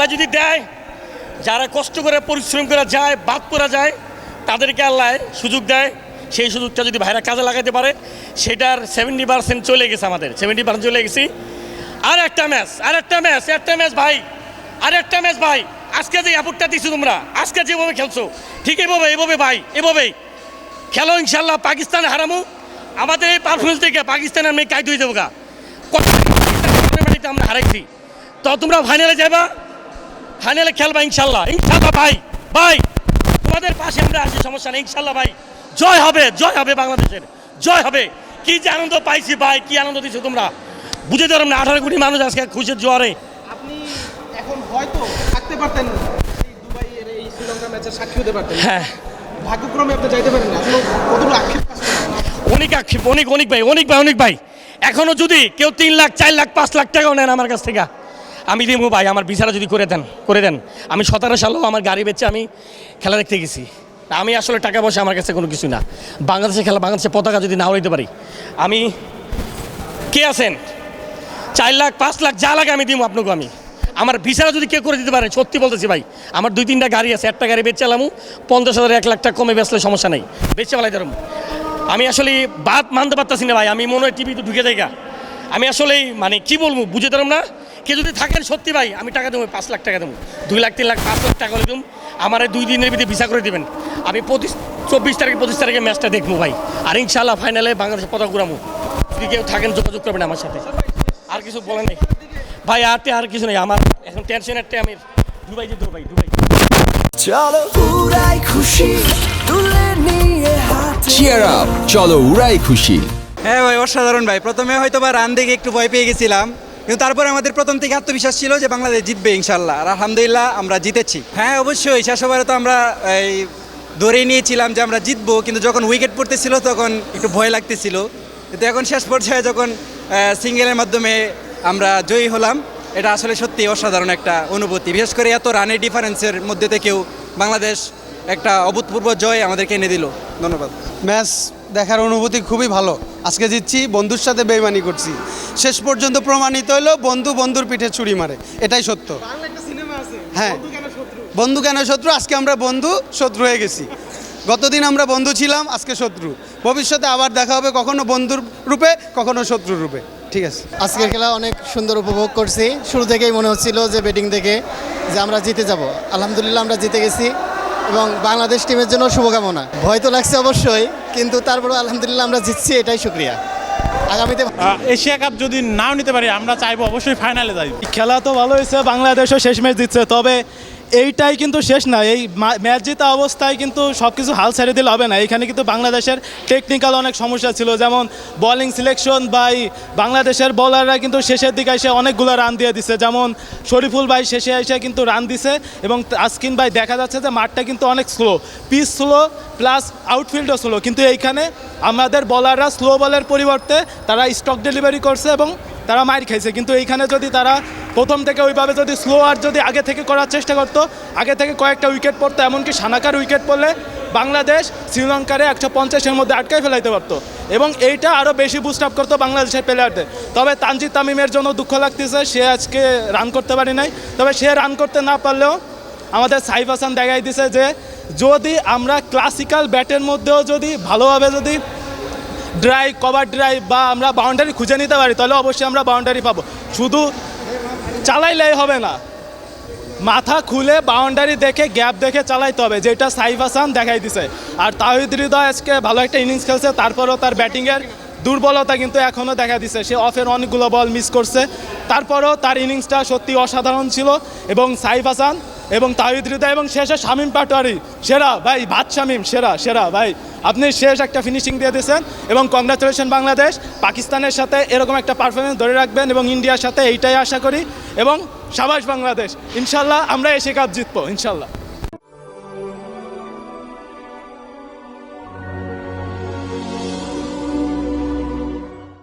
আল্লাহ যদি দেয় যারা কষ্ট করে পরিশ্রম করে যায় বাদ করা যায় তাদেরকে আল্লাহ সুযোগ দেয় সেই সুযোগটা যদি ভাইরা কাজে লাগাতে পারে সেটার সেভেন্টি পার্সেন্ট চলে গেছে আমাদের সেভেন্টি পার্সেন্ট চলে গেছি আর একটা ম্যাচ আর একটা ম্যাচ একটা ম্যাচ ভাই আর একটা ম্যাচ ভাই আজকে যে অ্যাপোর্টটা দিছো তোমরা আজকে যেভাবে খেলছো ঠিক এভাবে এভাবে ভাই এভাবেই খেলো ইনশাল্লাহ পাকিস্তান হারামু আমাদের এই পারফরমেন্স থেকে পাকিস্তান আমি কাইট হয়ে যাব গা আমরা হারাইছি তো তোমরা ফাইনালে যাবা ফাইনালে খেলবা ইনশাল্লাহ। ইনশাল্লাহ ভাই ভাই তোমাদের পাশে আমরা আছি সমস্যা নেই ইনশাল্লাহ ভাই। জয় হবে জয় হবে বাংলাদেশের জয় হবে। কি যে আনন্দ পাইছি ভাই কি আনন্দ দিছো তোমরা। বুঝে ধরো না আঠারো কোটি মানুষ আজকে খুশির জোয়ারে। আপনি এখন হয়তো থাকতে পারতেন দুবাইয়ের এই শ্রীলঙ্কা ম্যাচের সাক্ষী হতে পারতেন হ্যাঁ। ভাগ্যক্রমে আপনি যাইতে পারেন না কতটুকু আক্ষেপ অনেক আক্ষেপ অনেক অনেক ভাই অনেক ভাই অনেক ভাই। এখনও যদি কেউ তিন লাখ চার লাখ পাঁচ লাখ টাকাও নেন আমার কাছ থেকে আমি দিব ভাই, আমার বিচারা যদি করে দেন করে দেন। আমি সতেরো সালেও আমার গাড়ি বেচে আমি খেলা দেখতে গেছি। আমি আসলে টাকা পয়সা আমার কাছে কোনো কিছু না। বাংলাদেশে খেলা বাংলাদেশে পতাকা যদি না উড়াইতে পারি। আমি কে আছেন? চার লাখ, পাঁচ লাখ যা লাগে আমি দিব আপনাকে আমি। আমার ভিসারা যদি কেউ করে দিতে পারে, সত্যি বলতেছি ভাই, আমার দুই তিনটা গাড়ি আছে, একটা গাড়ি বেচে আলামু পঞ্চাশ হাজার, এক লাখ টাকা কমে বেচলে সমস্যা নেই। বেচে ফেলাই ধরুন আমি আসলে বাদ মানতে পারতাছি না ভাই, আমি মনে হয় টিভিতে ঢুকে যাই আমি আসলেই মানে কি বলব বুঝে ধরুন না। কে যদি থাকেন সত্যি ভাই আমি টাকা দেবো পাঁচ লাখ টাকা দেবো। দুই লাখ তিন লাখ পাঁচ লাখ টাকা করে দেবো আমার এই দুই দিনের ভিতরে ভিসা করে দেবেন। আমি পঁচিশ চব্বিশ তারিখ পঁচিশ তারিখে ম্যাচটা দেখব ভাই। আর ইনশাল্লাহ ফাইনালে বাংলাদেশের পতাকা ঘুরামো যদি কেউ থাকেন যোগাযোগ করবেন আমার সাথে। আর কিছু বলেন নেই। ভাই আর আর কিছু নেই। আমার এখন টেনশনের আমি দুবাই যেতে হবে ভাই দুবাই। চলো উড়াই খুশি তুলে নিয়ে হাতে চিয়ার আপ চলো উড়াই খুশি। হ্যাঁ ভাই অসাধারণ ভাই। প্রথমে হয়তো বা রান দেখে একটু ভয় পেয়ে গেছিলাম। কিন্তু তারপরে আমাদের প্রথম থেকে আত্মবিশ্বাস ছিল যে বাংলাদেশ জিতবে ইনশাল্লাহ। আর আলহামদুলিল্লাহ আমরা জিতেছি। হ্যাঁ অবশ্যই। শেষ ওভারে তো আমরা এই ধরেই নিয়েছিলাম যে আমরা জিতবো, কিন্তু যখন উইকেট পড়তেছিল তখন একটু ভয় লাগতেছিল। কিন্তু এখন শেষ পর্যায়ে যখন সিঙ্গেলের মাধ্যমে আমরা জয়ী হলাম, এটা আসলে সত্যি অসাধারণ একটা অনুভূতি। বিশেষ করে এত রানের ডিফারেন্সের মধ্যে থেকেও বাংলাদেশ একটা অভূতপূর্ব জয় আমাদেরকে এনে দিল। ধন্যবাদ। ম্যাচ দেখার অনুভূতি খুবই ভালো। আজকে জিতছি, বন্ধুর সাথে বেইমানি করছি। শেষ পর্যন্ত প্রমাণিত হলো বন্ধু বন্ধুর পিঠে ছুরি মারে। এটাই সত্য। বাংলা একটা সিনেমা আছে হ্যাঁ। বন্ধু কেন শত্রু? বন্ধু কেন শত্রু? আজকে আমরা বন্ধু শত্রু হয়ে গেছি। গতদিন আমরা বন্ধু ছিলাম আজকে শত্রু। ভবিষ্যতে আবার দেখা হবে কখনো বন্ধুর রূপে কখনো শত্রুর রূপে। ঠিক আছে। আজকের খেলা অনেক সুন্দর উপভোগ করছি। শুরু থেকেই মনে হচ্ছিল যে ব্যাটিং দেখে যে আমরা জিতে যাব। আলহামদুলিল্লাহ আমরা জিতে গেছি এবং বাংলাদেশ টিমের জন্য শুভকামনা। ভয় তো লাগছে অবশ্যই কিন্তু তারপরে আলহামদুলিল্লাহ আমরা জিতছি এটাই শুক্রিয়া। আগামীতে এশিয়া কাপ যদি নাও নিতে পারি আমরা চাইব অবশ্যই ফাইনালে যাই। খেলা তো ভালো হয়েছে বাংলাদেশও শেষ ম্যাচ দিচ্ছে তবে এইটাই কিন্তু শেষ না। এই ম্যাচ জিতা অবস্থায় কিন্তু সব কিছু হাল ছেড়ে দিলে হবে না। এখানে কিন্তু বাংলাদেশের টেকনিক্যাল অনেক সমস্যা ছিল। যেমন বোলিং সিলেকশন বাই বাংলাদেশের বোলাররা কিন্তু শেষের দিকে এসে অনেকগুলো রান দিয়ে দিছে। যেমন শরীফুল ভাই শেষে এসে কিন্তু রান দিছে এবং তাসকিন ভাই দেখা যাচ্ছে যে মাঠটা কিন্তু অনেক স্লো পিচ স্লো প্লাস আউটফিল্ডও স্লো কিন্তু এইখানে আমাদের বলাররা স্লো বলের পরিবর্তে তারা স্টক ডেলিভারি করছে এবং তারা মার খাইছে। কিন্তু এইখানে যদি তারা প্রথম থেকে ওইভাবে যদি স্লো আর যদি আগে থেকে করার চেষ্টা করতো, আগে থেকে কয়েকটা উইকেট পড়তো, এমনকি সানাকার উইকেট পড়লে বাংলাদেশ শ্রীলঙ্কারে একশো পঞ্চাশের মধ্যে আটকাই ফেলাইতে পারতো। এবং এইটা আরও বেশি বুস্ট আপ করতো বাংলাদেশের প্লেয়ারদের তবে তানজিদ তামিমের জন্য দুঃখ লাগতেছে, সে আজকে রান করতে পারি নাই। তবে সে রান করতে না পারলেও আমাদের সাইফ হাসান দেখাই দিছে যে, যদি আমরা ক্লাসিক্যাল ব্যাটের মধ্যেও যদি ভালোভাবে যদি ড্রাই কভার ড্রাই বা আমরা বাউন্ডারি খুঁজে নিতে পারি, তাহলে অবশ্যই আমরা বাউন্ডারি পাবো। শুধু চালাইলেই হবে না। মাথা খুলে বাউন্ডারি দেখে গ্যাপ দেখে চালাইতে হবে, যেটা সাইফ হাসান দেখাই দিছে। আর তাহিদ হৃদয় আজকে ভালো একটা ইনিংস খেলছে, তারপরও তার ব্যাটিংয়ের দুর্বলতা কিন্তু এখনও দেখা দিছে। সে অফের অনেকগুলো বল মিস করছে। তারপরেও তার ইনিংসটা সত্যি অসাধারণ ছিল এবং সাইফ হাসান এবং তাহিদ হৃদয় এবং শেষে শামীম পাটোয়ারি। সেরা, ভাই ভাত শামীম, সেরা সেরা, ভাই। আপনি শেষ একটা ফিনিশিং দিয়ে দিয়েছেন এবং কংগ্রাচুলেশন বাংলাদেশ। পাকিস্তানের সাথে এরকম একটা পারফরমেন্স ধরে রাখবেন এবং ইন্ডিয়ার সাথে এইটাই আশা করি। এবং সাবাস বাংলাদেশ, ইনশাল্লাহ আমরা এসে কাপ জিতবো, ইনশাল্লাহ।